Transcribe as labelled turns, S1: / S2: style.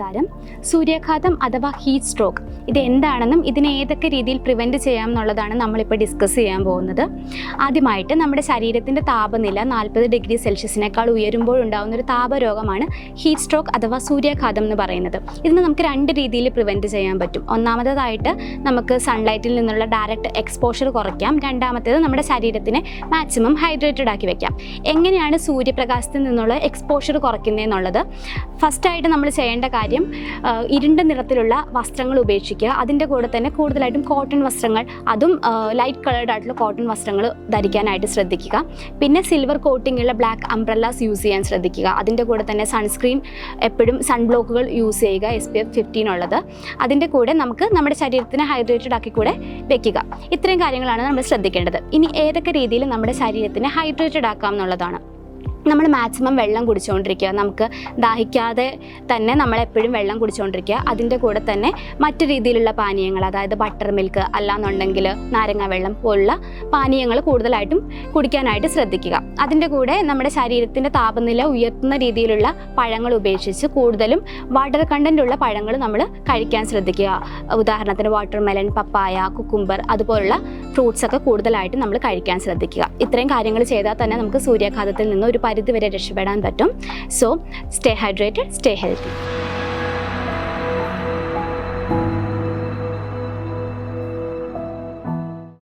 S1: നമസ്കാരം സൂര്യാഘാതം അഥവാ ഹീറ്റ് സ്ട്രോക്ക് ഇത് എന്താണെന്നും ഇതിനെ ഏതൊക്കെ രീതിയിൽ പ്രിവെന്റ് ചെയ്യാം എന്നുള്ളതാണ് നമ്മളിപ്പോൾ ഡിസ്കസ് ചെയ്യാൻ പോകുന്നത്. ആദ്യമായിട്ട് നമ്മുടെ ശരീരത്തിന്റെ താപനില നാൽപ്പത് ഡിഗ്രി സെൽഷ്യസിനേക്കാൾ ഉയരുമ്പോൾ ഉണ്ടാകുന്ന ഒരു താപരോഗമാണ് ഹീറ്റ് സ്ട്രോക്ക് അഥവാ സൂര്യാഘാതം എന്ന് പറയുന്നത്. ഇതിന് നമുക്ക് രണ്ട് രീതിയിൽ പ്രിവെന്റ് ചെയ്യാൻ പറ്റും. ഒന്നാമതായിട്ട് നമുക്ക് സൺലൈറ്റിൽ നിന്നുള്ള ഡയറക്റ്റ് എക്സ്പോഷർ കുറയ്ക്കാം. രണ്ടാമത്തേത് നമ്മുടെ ശരീരത്തിനെ മാക്സിമം ഹൈഡ്രേറ്റഡ് ആക്കി വെക്കാം. എങ്ങനെയാണ് സൂര്യപ്രകാശത്തിൽ നിന്നുള്ള എക്സ്പോഷർ കുറയ്ക്കുന്നതെന്നുള്ളത്? ഫസ്റ്റായിട്ട് നമ്മൾ ചെയ്യേണ്ട കാര്യം ആ, ഇരുണ്ട നിറത്തിലുള്ള വസ്ത്രങ്ങൾ ഉപേക്ഷിക്കുക. അതിന്റെ കൂടെ തന്നെ കൂടുതലായിട്ടും കോട്ടൺ വസ്ത്രങ്ങൾ അതും ലൈറ്റ് കളേർഡ് ആയിട്ടുള്ള കോട്ടൺ വസ്ത്രങ്ങൾ ധരിക്കാനായിട്ട് ശ്രദ്ധിക്കുക. പിന്നെ സിൽവർ കോട്ടിംഗ് ഉള്ള ബ്ലാക്ക് അംബ്രല്ലാസ് യൂസ് ചെയ്യാൻ ശ്രദ്ധിക്കുക. അതിന്റെ കൂടെ തന്നെ സൺസ്ക്രീൻ എപ്പോഴും സൺബ്ലോക്കുകൾ യൂസ് ചെയ്യുക എസ് പി എഫ് ഫിഫ്റ്റീൻ ഉള്ളത്. അതിന്റെ കൂടെ നമുക്ക് നമ്മുടെ ശരീരത്തിനെ ഹൈഡ്രേറ്റഡ് ആക്കി കൂടെ വെക്കുക. ഇത്രയും കാര്യങ്ങളാണ് നമ്മൾ ശ്രദ്ധിക്കേണ്ടത്. ഇനി ഏതൊക്കെ രീതിയിൽ നമ്മുടെ ശരീരത്തിനെ ഹൈഡ്രേറ്റഡ് ആക്കാം എന്നുള്ളതാണ്. നമ്മൾ മാക്സിമം വെള്ളം കുടിച്ചുകൊണ്ടിരിക്കുക നമുക്ക് ദാഹിക്കാതെ തന്നെ നമ്മളെപ്പോഴും വെള്ളം കുടിച്ചുകൊണ്ടിരിക്കുക അതിന്റെ കൂടെ തന്നെ മറ്റു രീതിയിലുള്ള പാനീയങ്ങൾ അതായത് ബട്ടർ മിൽക്ക് അല്ലാന്നുണ്ടെങ്കിൽ നാരങ്ങ വെള്ളം പോലുള്ള പാനീയങ്ങൾ കൂടുതലായിട്ടും കുടിക്കാനായിട്ട് ശ്രദ്ധിക്കുക. അതിന്റെ കൂടെ നമ്മുടെ ശരീരത്തിന്റെ താപനില ഉയർത്തുന്ന രീതിയിലുള്ള പഴങ്ങൾ ഉപേക്ഷിച്ച് കൂടുതലും വാട്ടർ കണ്ടന്റ് ഉള്ള പഴങ്ങൾ നമ്മൾ കഴിക്കാൻ ശ്രദ്ധിക്കുക. ഉദാഹരണത്തിന് വാട്ടർ മെലൺ പപ്പായ കുക്കുംബർ അതുപോലുള്ള ഫ്രൂട്ട്സ് ഒക്കെ കൂടുതലായിട്ട് നമ്മൾ കഴിക്കാൻ ശ്രദ്ധിക്കുക. ഇത്രയും കാര്യങ്ങൾ ചെയ്താൽ തന്നെ നമുക്ക് സൂര്യാഘാതത്തിൽ നിന്ന് ഒരു പരിധി വരെ രക്ഷപ്പെടാൻ പറ്റും. So stay hydrated stay healthy